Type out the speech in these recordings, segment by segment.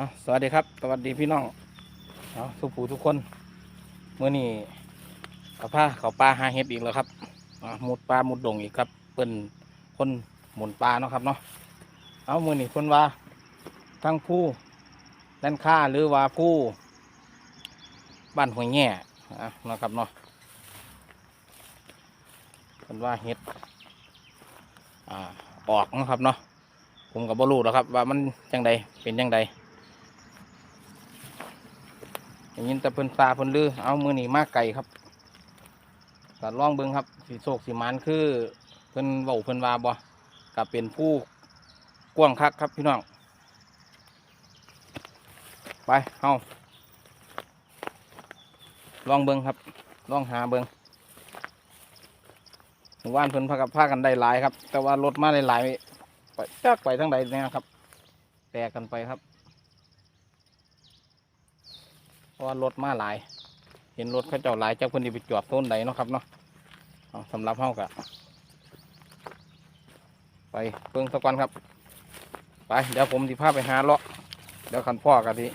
อะสวัสดีครับ สวัสดีพี่น้องเอาสุผูทุกคนเมื่อนี้เขาพาเขาปลาหาเห็ดอีกแล้วครับอะมุดปลามุดดงอีกครับเปิ้นคนหมุนปลาเนาะครับเนาะเอามื่อนี้เพิ่นว่าทั้งผู้ด้านข้าหรือว่าผู้บ้านห้วแง่อะนะครับเนาะเพิ่นว่าเห็ดอ่าออกนะครับเนาะผมกับบรูแล้วครับ ว่ามันจังใดเป็นจังใด อย่างนี้แต่เพิ่นซาเพิ่นลือเอามือหนีมากไก่ครับกัดล่องเบิ้งครับสีโศกสีมันคือเพิ่นเว้าเพิ่นวาบ่กับเป็นผู้กว้างคักครับพี่น้อง ไปเฮาลองเบิ้งครับลองหาเบิ้งหมู่บ้านเพิ่นพากับพากันได้หลายครับ แต่ว่ารถมาหลายๆไปจักไปทั้งใดเนี่ยครับ แตกกันไปครับ เพราะ ว่ารถมาหลาย เห็นรถเขาเจ้าหลายเจ้าคนที่ไปจอดโซนใดเนาะครับเนาะสำหรับเฮากะไปเพิ่งสักวันครับ ไปเดี๋ยวผมสิพาไปหาเลาะเดี๋ยวคันพ่อกะที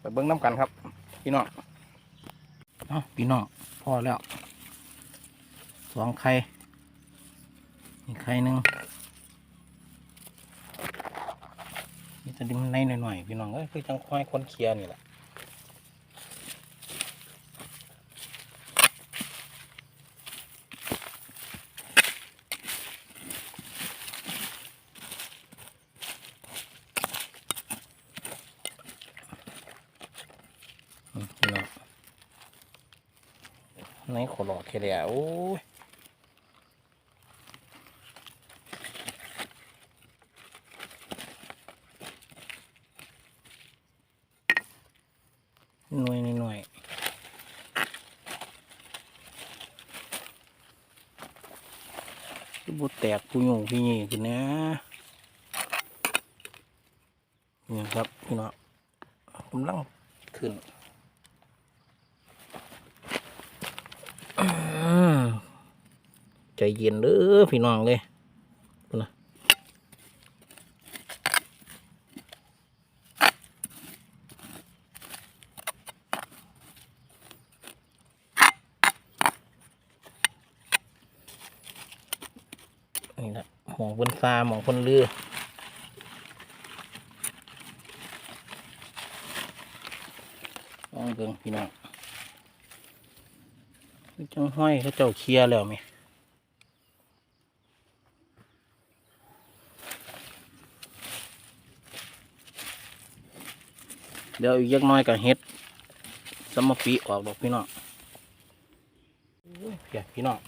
ไปเบิ้งน้ำกันครับ พี่น้องเอาพี่น้องพ่อแล้วสองไข่อีกไข่หนึ่งนี่จะดิ้มในหน่อยๆพี่น้องเอ้ยคือจังควายคนเคลียร์นี่แหละ อืมพี่น้องใน ขอหลอดแค่เดียวโอ้ยหน่วยหน่วยบุแตกปุยงพี่นี่ขึ้นนะนี่ครับพี่น้องกำลังขึ้น อืมใจ เย็นเด้อพี่น้องเลยนะนี่แหละหมองบนฟ้าหมองบนเรือลองเบิ่งพี่น้องจังห้อยเขาเจ้าเคลียร์แล้วไหม ดี๋ยวอีกยักน้อยก็เฮ็ดสมปีออกดอกพี่น้องโอ้ยเพียพี่น้อง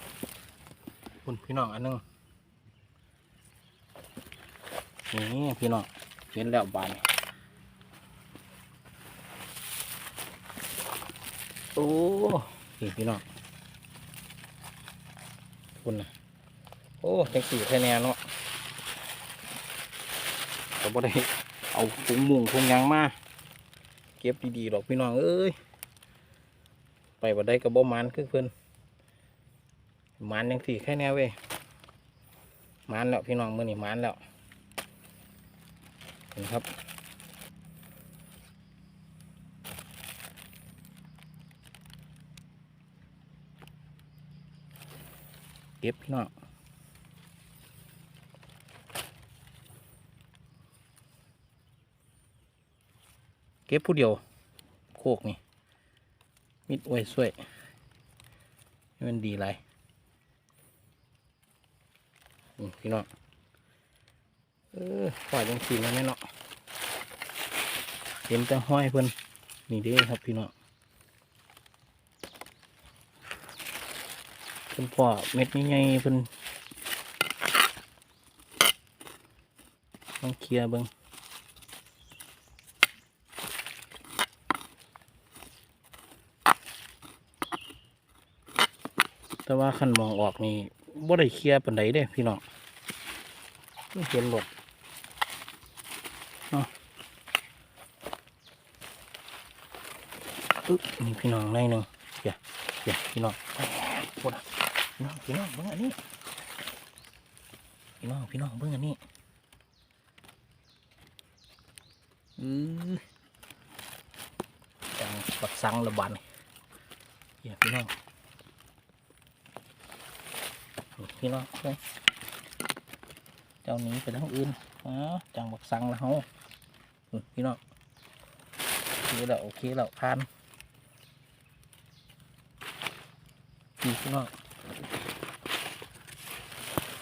คุณพี่น้องอันหนึงนี่พี่น้องเห็นแล้วบานโอ้นี่พี่น้องคุณนะโอ้จังสีแค่แนวเนาะก็บ่ได้เอาถุงมุงถุงยางมา เก็บดีๆดอกพี่น้องเอ้ยไปบ่ได้ก็บ่หมันคือเพิ่นมันจังสี่แค่แนวเว้ยมันแล้วพี่น้องมือนี้หมันแล้วเห็นครับเก็บพี่น้อง เก็บผู้เดียว โคกนี่ มิดไว้ช่วยให้มันดีไรพี่น้องเออปล่อยจังสีแล้วแม่เนาะเห็นแต่ห้อยเพิ่นนี่เด้ครับพี่น้องเพิ่นพ่อเม็ดใหญ่ๆเพิ่นต้องเคลียร์เบิ่ง แต่ว่าขันมองออกนี่บ่ได้เคลียร์ปานใดเด้พี่น้องเห็นหลดเนาะอึ๊บนี่พี่น้องในหนึ่งเดี๋ยวเดี๋ยวพี่น้องปวดพี่น้องพี่น้องเบิ่งอันนี้พี่น้องพี่น้องเบิ่งอันนี้อือจังปักสังระบาดนี่เหี้ยพี่น้อง พี่น้องเจ้าหนี้ไปทางอื่นอ๋อจังปักสังแล้วเฮาพี่น้องโอเคแล้วโอเคแล้วผ่านพี่พี่น้อง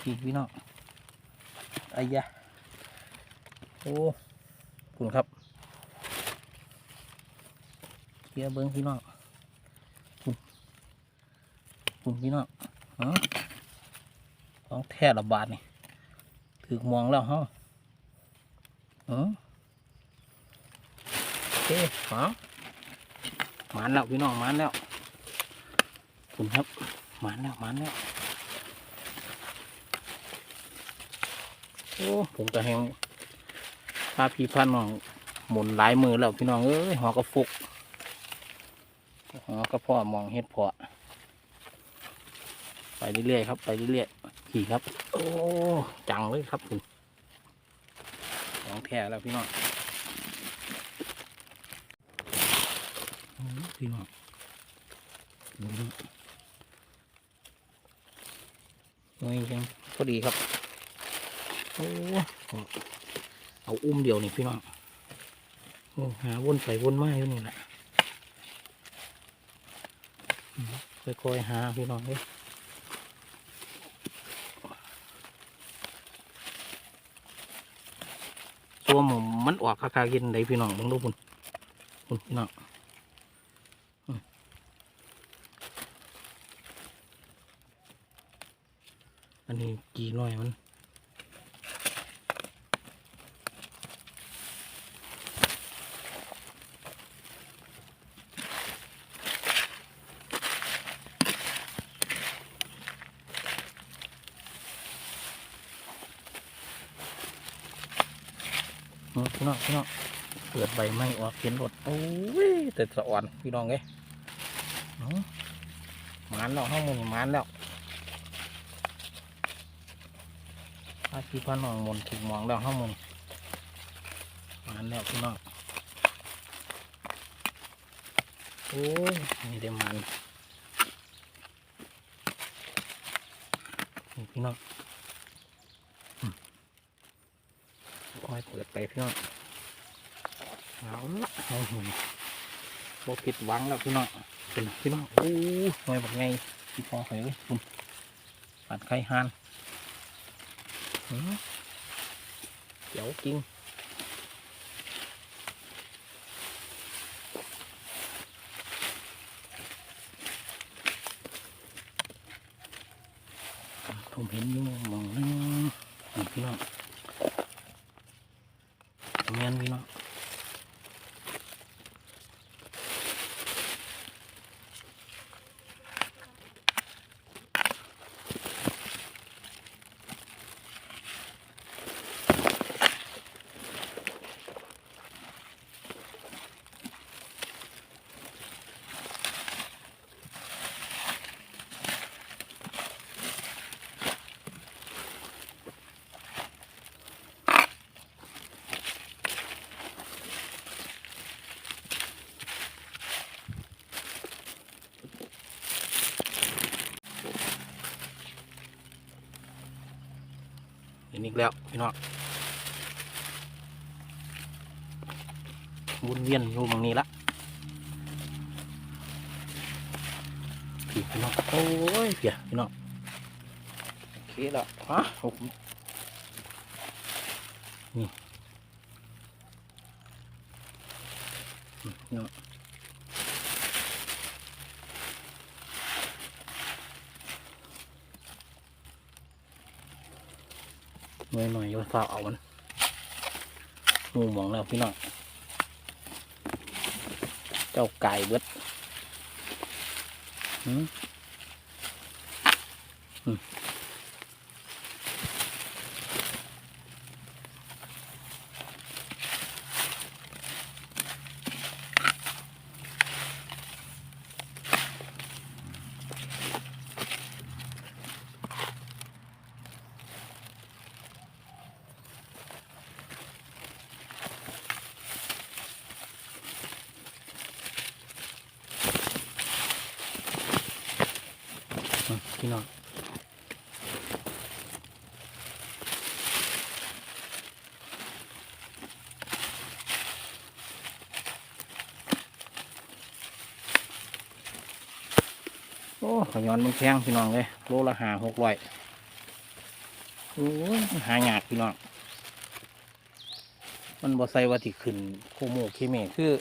พี่พี่น้องไอ้ยะโอ้คุณครับเคียเบิ้งพี่น้องคุณคุณพี่น้องอ๋อ ของแท้ระบาดนี่ถือมองแล้วฮะอ๋อโอเคหาหมานแล้วพี่น้องหมานแล้วคุณครับหมานแล้วหมานแล้วโอ้ผมก็แหงพาพี่พาน้องหมุนหลายมือแล้วพี่น้องเอ้ยหอกระฟุกหอกระเพาะมองเฮ็ดเพาะไปเรื่อยๆครับ ไปเรื่อยๆ ขี่ครับ โอ้ จังเลยครับคุณของแท้แล้วพี่น้องพี่น้องดูดิโอ้ยยังพอดีครับ โอ้ เอาอุ้มเดียวนี่พี่น้อง โอ้หาวนไปวนมาอยู่นี่แหละค่อยๆหาพี่น้องเลยตัวห มันออกคาคากินได้พี่น้องเบังดูพุ่นพุ่นพี่น้องอืมอันนี้กี่หน่อยมัน อืม พี่น้องพี่น้องเปิดใบไม้ออกเห็นรถโอ้ยแต่สะอ่อนพี่น้องเอ้ยหมานแล้วห้องมันหมานแล้วพาพี่พน้องมนถูกมองแล้วห้องมันหมานแล้วพี่น้องโอ้ยนี่ได้มันพี่น้อง คอยเปิด ไปพี่น้องเอาละเอาหุ่นบผิดหวังแล้วพี่น้องเป็นพี่น้องโอ้ยหน่อยแบบไงพี่พอหอยเหยคุณปัดไข่หานเดี๋ยวจริงผมเห็นอยู่มองนึงพี่น้อง อีกแล้วพี่น้องวนเวียนอยู่ตรงนี้ละพี่พี่น้องโอ้ยเพียพี่น้องโอเคแล้วฮะโอ้นี่อืมพี่น้อง หน่อยหน่อยอย่าฟ้าเอามันงูหมองแล้วพี่น้องเจ้าไก่เบิดอืม พี่น้องโอ้ขย้อนมันแพงพี่น้องเลยโลละหาหกร้อยโอ้หายากพี่น้อง มันบ่ใส่ว่าที่ขึ้นโคโมเคเมคือ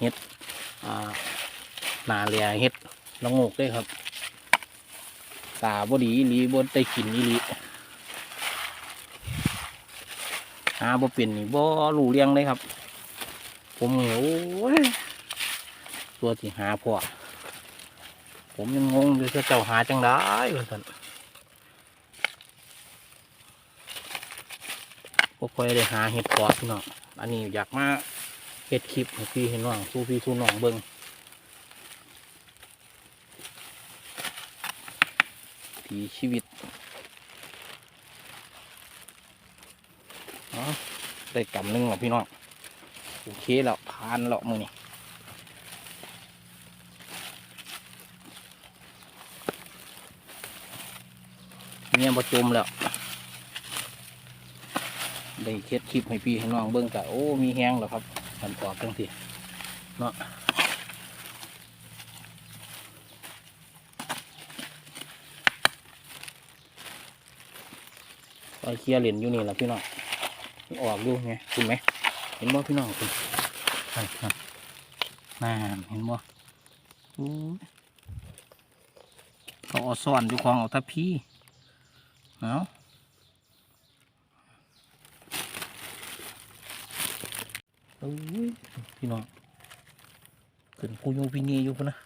เฮ็ด อ่า นาเลียเฮ็ดละงกเลยครับ ตาบดีอีหลีบนได้กินอีหลีหาบ่เป็นนี่บ่รู้เรียงเลยครับ ผมเหนียวตัวที่หาพอผมยังงงอยู่จะเจ้าหาจังได้ว่าซั่นบ่ค่อยได้หาเห็ดพอพี่น้องอันนี้อยากมาเฮ็ดคลิปให้พี่เห็นน้องสู้พี่สู้น้องเบิ่ง ถีชีวิตเนาะได้กำหนึ่งแล้วพี่น้อง โอเคแล้วผ่านแล้วมือนี่เมียประจมแล้ว ได้เคล็ดคลิปให้พี่ให้น้องเบิ้งกะโอ้ มีแห้งแล้วครับ มันออกจังสิเนาะ ไปเคลียร์เหรียญอยู่นี่แหละพี่น้องออกดูไงคุณไหมเห็นบ่พี่น้องคุณนั่นนั่นนั่นเห็นบ่เขาเอาซ่อนอยู่ของเอาทัพพี่เอาโอ้ยพี่น้องขึ้นกูยูพี่นี่อยู่พุ่นนะ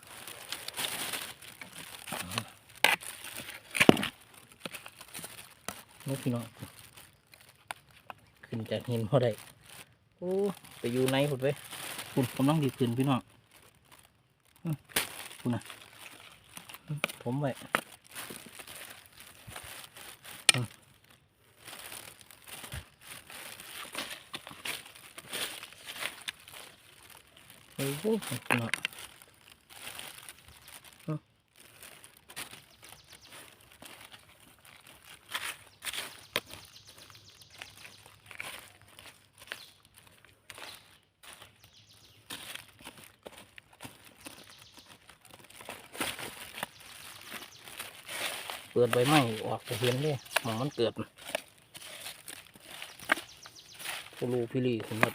นกพี่น้องขึ้นจากหินพอได้โอ้ไปอยู่ในหุดไว้คุณกำลังดีขึ้นพี่น้องอื้อคุณนะอื้อผมไว้อื้อโอ้โหพี่น้อง เปิดใบไม้ออกจะเห็นเลยหมองมันเกิดผู้ลูพี่ลีคุณแบบ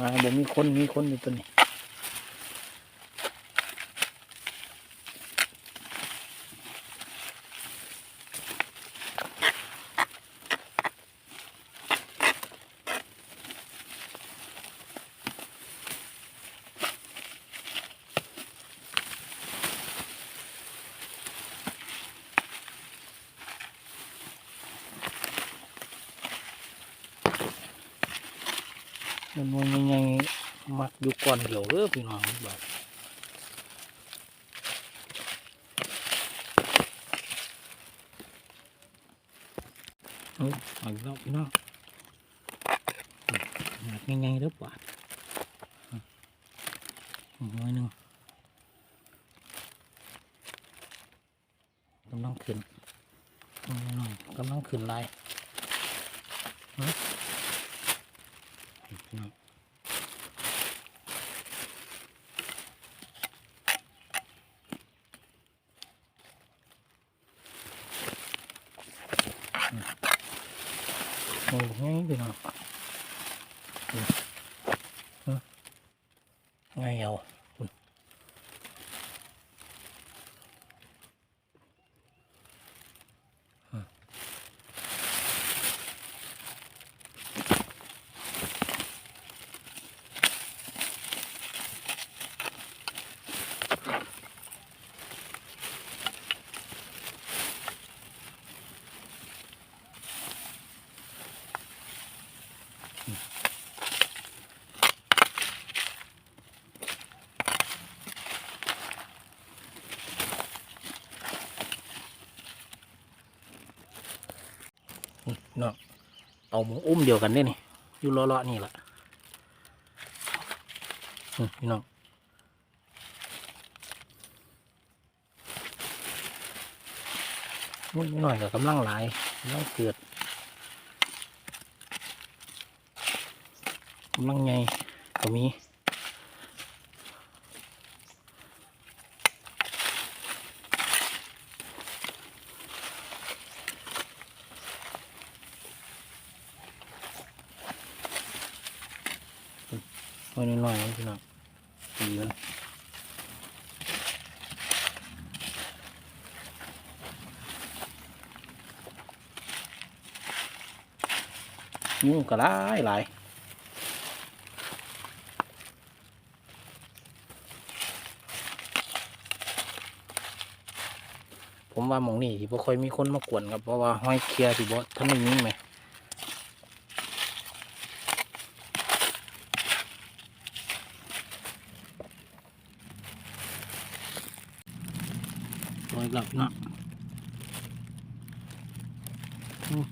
มาบ่มีคนมีคนอยู่ตัวนี้มันยังไงมั กอยู่ก่อนเดี๋ยวเออพี่น้องแบบโอ้ยเอาอีกแล้วพี่น้องมักยังไงเด้อบาดอีกหน้อยหนึงกำลังขึ้นอืมกำลังขึ้นลายฮะพี่น้อง โอ้ยพี่น้องอืมอืมไงเอาอืมอืม เนาะ เอาหมูอุ้มเดียวกันได้นี่อยู่ล้อๆนี่แหละพี่น้องมุ้ยหน่อยกับกำลังหลายกำลังเกิดกำลังไงก็มี ไว้ น้อยนะพี่น้องดีมันยุ่ก็หลายหลายผมว่าหมองนี่ที่บ่ค่อยมีคนมากวนครับเพราะว่าห้อยเคลียร์ที่บ่ท่านไม่มีไหม รอยกลับเนาะอืมอืม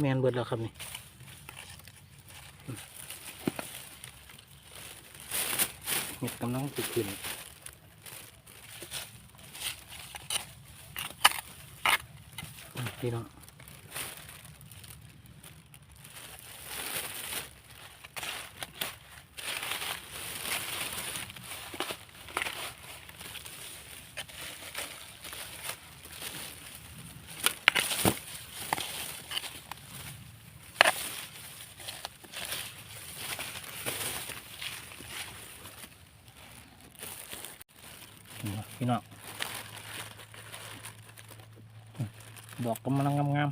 แมนเบิดแล้วครับนี่อืมเห็ดกำลังติดขึ้นอืมพี่น้อง พี่น้องดอกกำลังงาม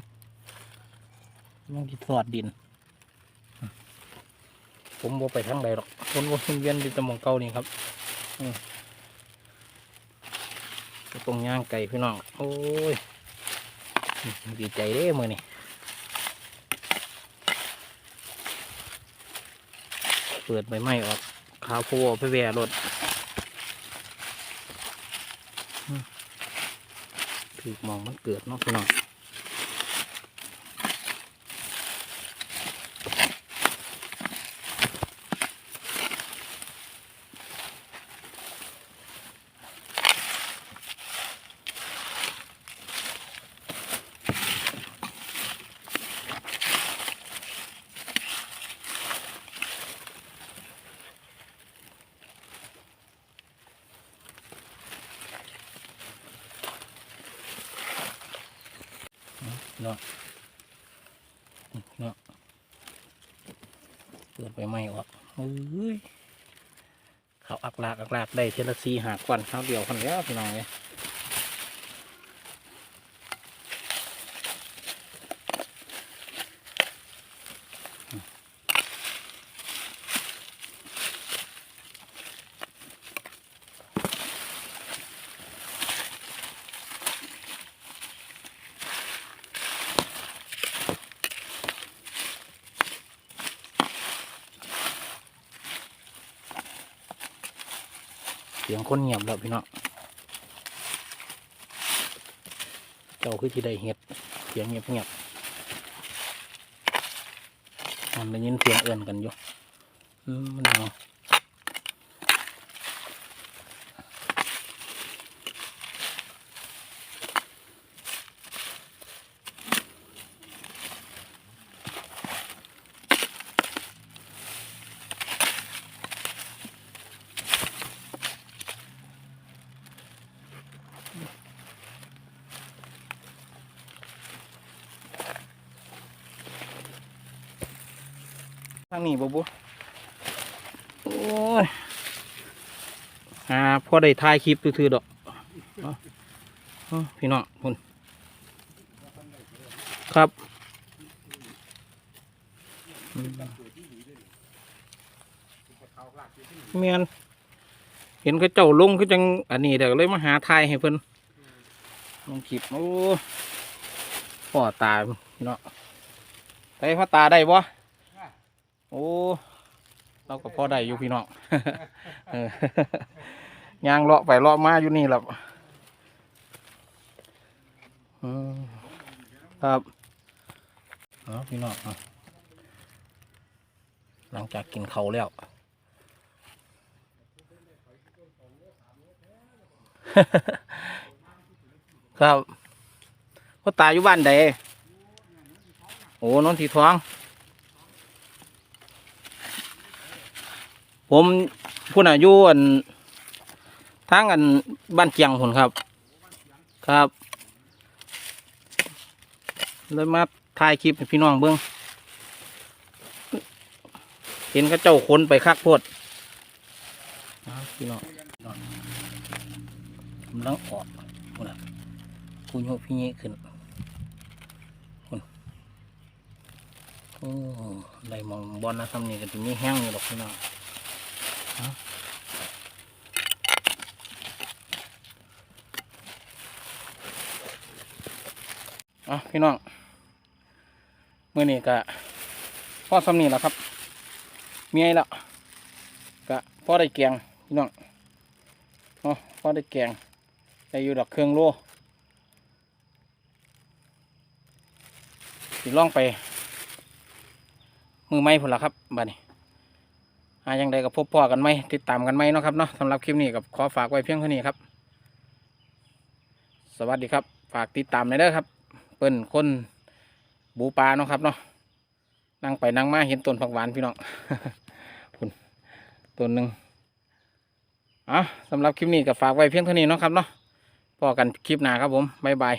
ๆกำลังที่สอดดิน ผมบ่ไปทางใดหรอกวนวนเวียนอยู่ตะมองเก่านี่ครับตรงย่างไก่พี่น้อง โอ้ย ดีใจเด้มือนี่เปิดใบไม้ออกขาวโพไปแวรถ ถือมองมันเกิดเนาะพี่น้อง เนาะเนาะเปิดไปไม่ออกเฮ้ยเขาอักลากอักลากได้เทลซีหาควันเขาเดียวคนแล้วพี่น้องเนี่ย สียงคนเงียบแล้วพี่น้องเจ้าคือที่ได้เห็ดเสียงเงียบเงียบมันได้ยินเสียงเอื่นกันอยู่อืมมันเอ ทางนี้บ่บุโอ้ยอ่าพอได้ถ่ายคลิปถือๆดอกเอาเอาพี่น้องคุณครับอืมเมียนเห็นเขาเจ้าลงคือจังอันนี้เดี๋ยวเลยมาหาทายให้เพิ่นลงคลิปโอ้พ่อตาพี่เนาะไปพ่อตาได้บ่ โอ้เราก็พอได้อยู่พี่น้องเออยางเลาะไปเลาะมาอยู่นี่แหละครับเอาพี่น้องหลังจากกินเขาแล้วครับพ่อตายอยู่บ้านใดโอ้นนทีท้อง ผมพุ่นอายุอันทางอันบ้านเจียงพุ่นครับ ครับเลยมาถ่ายคลิปให้พี่น้องเบิ้องเห็นเขาเจ้าคนไปคักโพดพี่น้องพี่น้องกำลังออกพุ่นน่ะผู้โยพี่เงี้ขึ้นพุ่นโอ้ได้มองบอลนะทำนี่ก็จะมีแห้งอยู่หรอกพี่น้อง อะพี่น้องมื่อนี้ก็พ่อสำนีแล้วครับเมียแล้วก็พ่อได้แกงพี่น้องเนาะพ่อได้แกงได้อยู่ดอกเครื่องโลสิล่องไป มือไม้พุ่นละครับบ้านี้าอย่างใดก็พบพ่อกันไหมติดตามกันไหมเนาะครับเนาะสำหรับคลิปนี้กับขอฝากไว้เพียงเท่านี้ครับ สวัสดีครับ ฝากติดตามหน่อยเด้อครับ เปิ้นคนบูปลาเนาะครับเนาะนั่งไปนั่งมาเห็นต้นผักหวานพี่น้องคุณต้นหนึ่งอะสำหรับคลิปนี้ก็ฝากไว้เพียงเท่านี้เนาะครับเนาะพอกันคลิปหน้าครับผมบ๊ายบาย